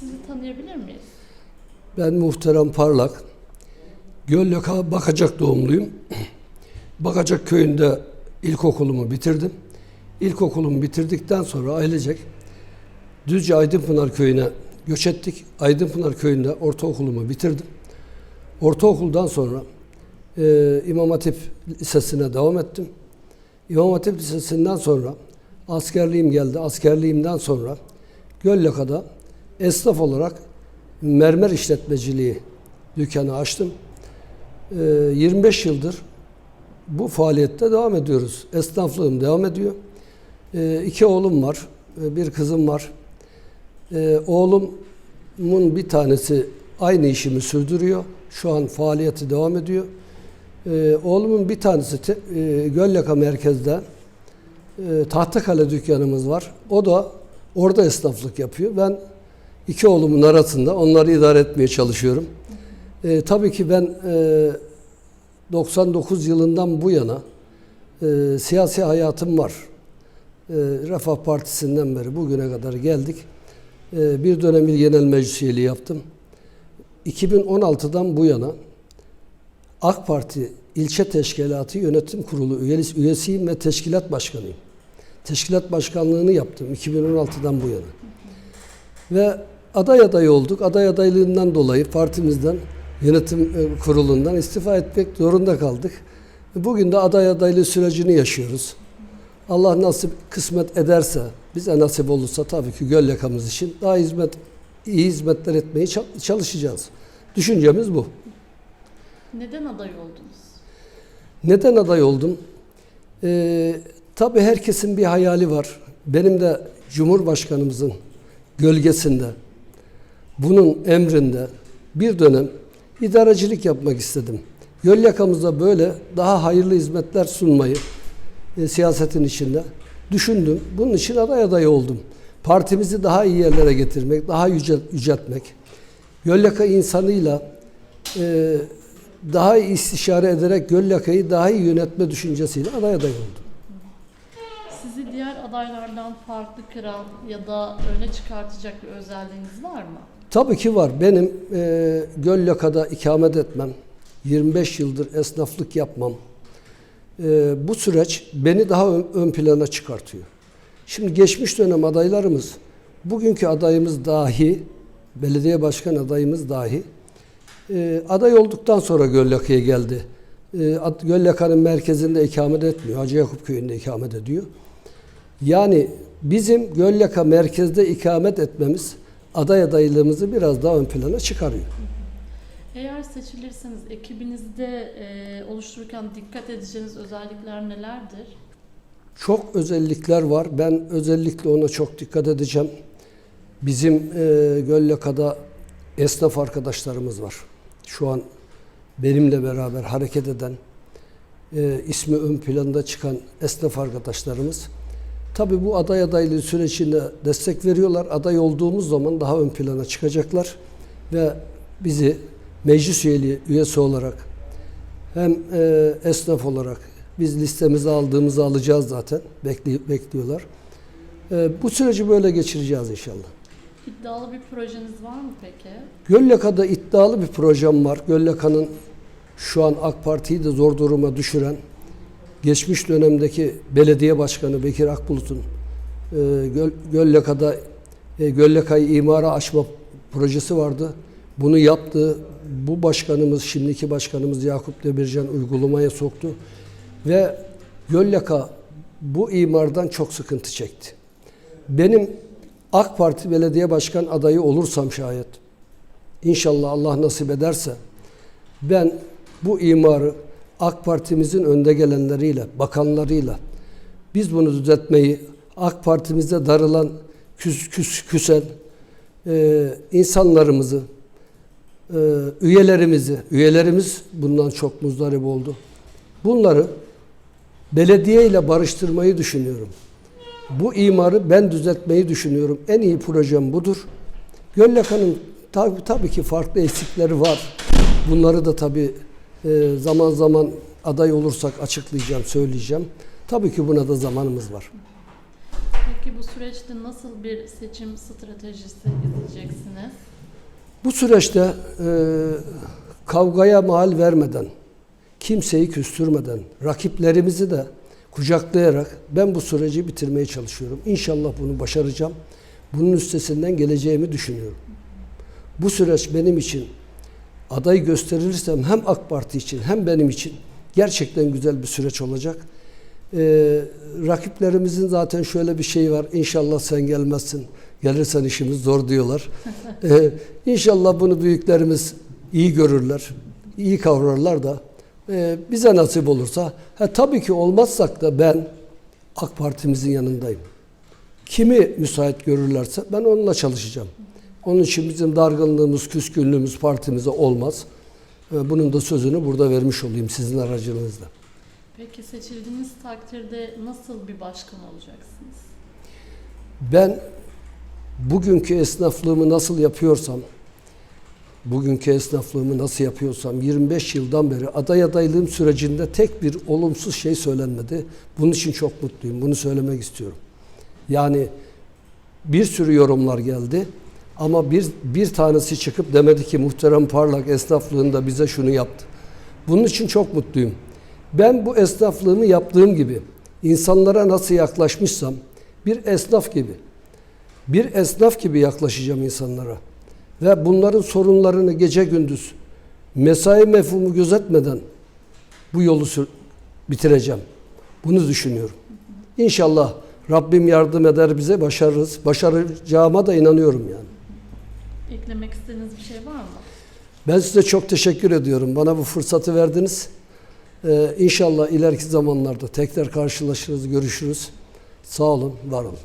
Sizi tanıyabilir miyiz? Ben Muhterem Parlak. Gölyaka Bakacak doğumluyum. Bakacak köyünde ilkokulumu bitirdim. İlkokulumu bitirdikten sonra ailecek Düzce Aydınpınar köyüne göç ettik. Aydınpınar köyünde ortaokulumu bitirdim. Ortaokuldan sonra e, İmam Hatip Lisesi'ne devam ettim. İmam Hatip Lisesi'nden sonra askerliğim geldi. Askerliğimden sonra Gölyaka'da esnaf olarak mermer işletmeciliği dükkanı açtım. Ee, 25 yıldır bu faaliyette devam ediyoruz. Esnaflığım devam ediyor. Ee, iki oğlum var, ee, bir kızım var. Ee, oğlumun bir tanesi aynı işimi sürdürüyor. Şu an faaliyeti devam ediyor. Ee, oğlumun bir tanesi te, e, merkezde e, Tahtakale dükkanımız var. O da orada esnaflık yapıyor. Ben iki oğlumun arasında onları idare etmeye çalışıyorum. E, tabii ki ben e, 99 yılından bu yana e, siyasi hayatım var. E, Refah Partisi'nden beri bugüne kadar geldik. E, bir dönem il genel meclis üyeliği yaptım. 2016'dan bu yana AK Parti ilçe teşkilatı yönetim kurulu üyesi, üyesiyim ve teşkilat başkanıyım. Teşkilat başkanlığını yaptım 2016'dan bu yana. Ve aday adayı olduk. Aday adaylığından dolayı partimizden, yönetim e, kurulundan istifa etmek zorunda kaldık. Bugün de aday adaylığı sürecini yaşıyoruz. Allah nasip kısmet ederse, bize nasip olursa tabii ki göl yakamız için daha hizmet, iyi hizmetler etmeye çal- çalışacağız. Düşüncemiz bu. Neden aday oldunuz? Neden aday oldum? Ee, tabii herkesin bir hayali var. Benim de Cumhurbaşkanımızın gölgesinde, bunun emrinde bir dönem idarecilik yapmak istedim. Göl yakamızda böyle daha hayırlı hizmetler sunmayı e, siyasetin içinde düşündüm. Bunun için aday adayı oldum. Partimizi daha iyi yerlere getirmek, daha yüce, yüceltmek, Gölyaka insanıyla e, daha iyi istişare ederek Gölyaka'yı daha iyi yönetme düşüncesiyle aday aday oldum. Sizi diğer adaylardan farklı kıran ya da öne çıkartacak bir özelliğiniz var mı? Tabii ki var. Benim e, Gölyaka'da ikamet etmem, 25 yıldır esnaflık yapmam, e, bu süreç beni daha ön, ön plana çıkartıyor. Şimdi geçmiş dönem adaylarımız, bugünkü adayımız dahi, belediye başkan adayımız dahi e, aday olduktan sonra Gölyaka'ya geldi. E, Gölyaka'nın merkezinde ikamet etmiyor. Hacı Yakup köyünde ikamet ediyor. Yani bizim Gölyaka merkezde ikamet etmemiz aday adaylığımızı biraz daha ön plana çıkarıyor. Eğer seçilirseniz ekibinizde e, oluştururken dikkat edeceğiniz özellikler nelerdir? Çok özellikler var. Ben özellikle ona çok dikkat edeceğim. Bizim e, Gölyaka'da esnaf arkadaşlarımız var. Şu an benimle beraber hareket eden, e, ismi ön planda çıkan esnaf arkadaşlarımız. Tabii bu aday adaylığı sürecinde destek veriyorlar. Aday olduğumuz zaman daha ön plana çıkacaklar ve bizi meclis üyeliği üyesi olarak hem e, esnaf olarak biz listemizi aldığımızı alacağız zaten. Bekli, bekliyorlar. E, bu süreci böyle geçireceğiz inşallah. İddialı bir projeniz var mı peki? Gölyaka'da iddialı bir projem var. Gölyaka'nın şu an AK Parti'yi de zor duruma düşüren geçmiş dönemdeki belediye başkanı Bekir Akbulut'un e, Göl, Gölyaka'da e, Gölyaka'yı imara açma projesi vardı. Bunu yaptı. Bu başkanımız, şimdiki başkanımız Yakup Demircan uygulamaya soktu. Ve Gölyaka bu imardan çok sıkıntı çekti. Benim AK Parti belediye başkan adayı olursam şayet, inşallah Allah nasip ederse, ben bu imarı AK Parti'mizin önde gelenleriyle, bakanlarıyla, biz bunu düzeltmeyi, AK Parti'mize darılan, küs, küs, küsen e, insanlarımızı, e, üyelerimizi, üyelerimiz bundan çok muzdarip oldu. Bunları belediye ile barıştırmayı düşünüyorum. Bu imarı ben düzeltmeyi düşünüyorum. En iyi projem budur. Gölyaka'nın tabii, tabii ki farklı eksikleri var. Bunları da tabii e, zaman zaman aday olursak açıklayacağım, söyleyeceğim. Tabii ki buna da zamanımız var. Peki bu süreçte nasıl bir seçim stratejisi izleyeceksiniz? Bu süreçte e, kavgaya mal vermeden, kimseyi küstürmeden, rakiplerimizi de kucaklayarak ben bu süreci bitirmeye çalışıyorum. İnşallah bunu başaracağım. Bunun üstesinden geleceğimi düşünüyorum. Bu süreç benim için aday gösterilirsem hem AK Parti için hem benim için gerçekten güzel bir süreç olacak. Ee, rakiplerimizin zaten şöyle bir şeyi var. İnşallah sen gelmezsin. Gelirsen işimiz zor diyorlar. Ee, inşallah bunu büyüklerimiz iyi görürler. iyi kavrarlar da e, bize nasip olursa ha, tabii ki olmazsak da ben AK Parti'mizin yanındayım. Kimi müsait görürlerse ben onunla çalışacağım. Onun için bizim dargınlığımız, küskünlüğümüz partimize olmaz. Ee, Bunun da sözünü burada vermiş olayım sizin aracılığınızla. Peki seçildiğiniz takdirde nasıl bir başkan olacaksınız? Ben bugünkü esnaflığımı nasıl yapıyorsam, bugünkü esnaflığımı nasıl yapıyorsam 25 yıldan beri aday adaylığım sürecinde tek bir olumsuz şey söylenmedi. Bunun için çok mutluyum. Bunu söylemek istiyorum. Yani bir sürü yorumlar geldi ama bir bir tanesi çıkıp demedi ki muhterem parlak esnaflığında bize şunu yaptı. Bunun için çok mutluyum. Ben bu esnaflığımı yaptığım gibi insanlara nasıl yaklaşmışsam bir esnaf gibi bir esnaf gibi yaklaşacağım insanlara. Ve bunların sorunlarını gece gündüz mesai mefhumu gözetmeden bu yolu bitireceğim. Bunu düşünüyorum. İnşallah Rabbim yardım eder bize başarırız. Başaracağıma da inanıyorum yani. Eklemek istediğiniz bir şey var mı? Ben size çok teşekkür ediyorum. Bana bu fırsatı verdiniz. Ee, inşallah ileriki zamanlarda tekrar karşılaşırız, görüşürüz. Sağ olun, var olun.